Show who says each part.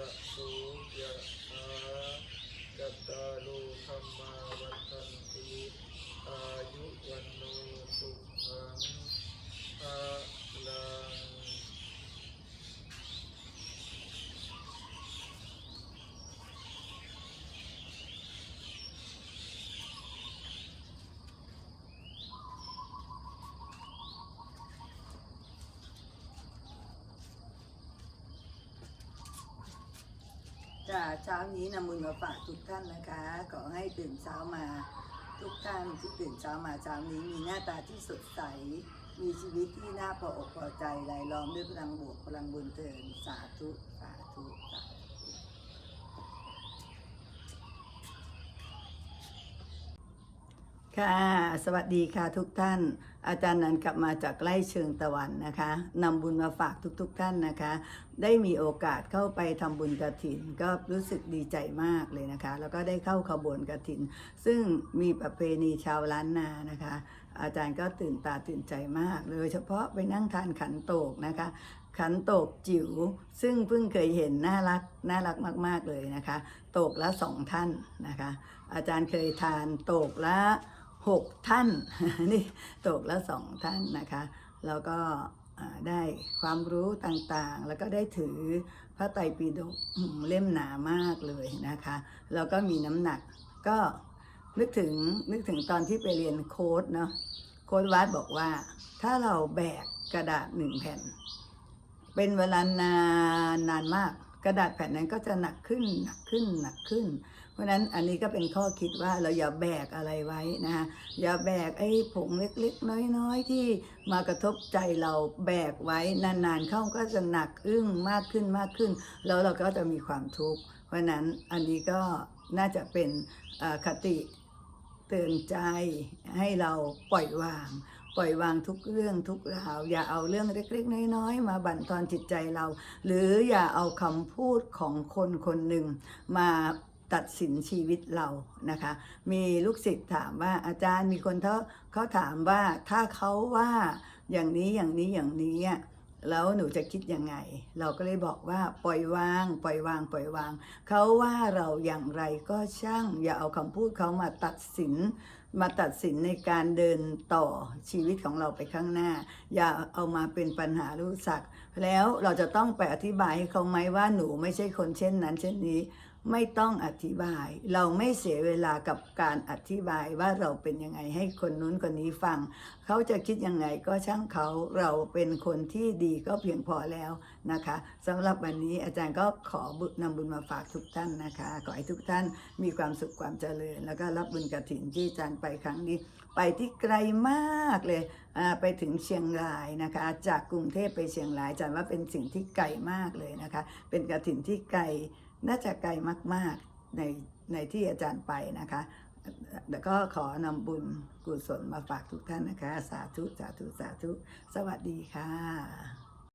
Speaker 1: ละสูยะอาจตารุธรรมาวัน
Speaker 2: ค่ะเช้านี้นำบุญมาฝากทุกท่านนะคะ ขอให้ตื่นเช้ามา ทุกท่านที่ตื่นเช้ามาเช้านี้มีหน้าตาที่สดใส มีชีวิตที่น่าพออกพอใจรายล้อมด้วยพลังบวกพลังบุญเทินสาธุสาธุสาธุค่ะ สวัสดีค่ะทุกท่าน อาจารย์นันกลับมาจากไร่เชิงตะวันนะคะนำบุญมาฝากทุกๆทท่านนะคะ ได้มีโอกาสเข้าไปทำบุญกระถิน ก็รู้สึกดีใจมากเลยนะคะ แล้วก็ได้เข้าขบวนกระถิน ซึ่งมีประเพณีชาวล้านนานะคะ อาจารย์ก็ตื่นตาตื่นใจมาก โดยเฉพาะไปนั่งทานขันโตกนะคะ ขันโตกจิ๋วซึ่งเพิ่งเคยเห็นน่ารักน่ารักมาก ๆเลยนะคะ โตกละสองท่านนะคะ อาจารย์เคยทานโตกละ หกท่าน นี่ตกละสองท่านนะคะ แล้วก็ได้ความรู้ต่างๆ แล้วก็ได้ถือพระไตรปิฎกเล่มหนามากเลยนะคะ แล้วก็มีน้ำหนักก็นึกถึงนึกถึงตอนที่ไปเรียนโค้ดเนาะโค้ดวัดบอกว่า ถ้าเราแบกกระดาษหนึ่งแผ่น เป็นเวลานานนานมาก กระดาษแผ่นนั้นก็จะหนักขึ้นหนักขึ้นหนักขึ้น เพราะฉะนั้นอันนี้ก็เป็นข้อคิดว่าเราอย่าแบกอะไรไว้นะคะอย่าแบกไอ้ผงเล็กๆ น้อยๆ ที่มากระทบใจเราแบกไว้นานๆ เข้าก็จะหนักอึ้งมากขึ้นมากขึ้น แล้วเราก็จะมีความทุกข์เพราะฉะนั้นอันนี้ก็น่าจะเป็นคติเตือนใจให้เราปล่อยวาง ปล่อยวางทุกเรื่องทุกราว อย่าเอาเรื่องเล็กๆน้อยๆมาบั่นทอนจิตใจเรา หรืออย่าเอาคำพูดของคนคนหนึ่งมาตัดสินชีวิตเรานะคะ มีลูกศิษย์ถามว่าอาจารย์มีคนเขาเขาถามว่าถ้าเขาว่าอย่างนี้อย่างนี้อย่างนี้แล้วหนูจะคิดยังไง เราก็เลยบอกว่าปล่อยวาง ปล่อยวาง ปล่อยวาง เขาว่าเราอย่างไรก็ช่าง อย่าเอาคำพูดเขามาตัดสิน มาตัดสินในการเดินต่อชีวิตของเราไปข้างหน้า อย่าเอามาเป็นปัญหารู้สัก แล้วเราจะต้องไปอธิบายให้เขาไหมว่าหนูไม่ใช่คนเช่นนั้น เช่นนี้ไม่ต้องอธิบาย เราไม่เสียเวลากับการอธิบายว่าเราเป็นยังไงให้คนนู้นคนนี้ฟัง เขาจะคิดยังไงก็ช่างเขาเราเป็นคนที่ดีก็เพียงพอแล้วนะคะสำหรับวันนี้อาจารย์ก็ขอบุญนำบุญมาฝากทุกท่านนะคะ ขอให้ทุกท่านมีความสุขความเจริญ แล้วก็รับบุญกระถินที่อาจารย์ไปครั้งนี้ ไปที่ไกลมากเลยไปถึงเชียงรายนะคะ จากกรุงเทพไปเชียงรายอาจารย์ว่าเป็นสิ่งที่ไกลมากเลยนะคะ เป็นกระถินที่ไกลน่าจะไกลมากๆในในที่อาจารย์ไปนะคะแล้วก็ขอนำบุญกุศลมาฝากทุกท่านนะคะ สาธุ สาธุ สาธุ สวัสดีค่ะ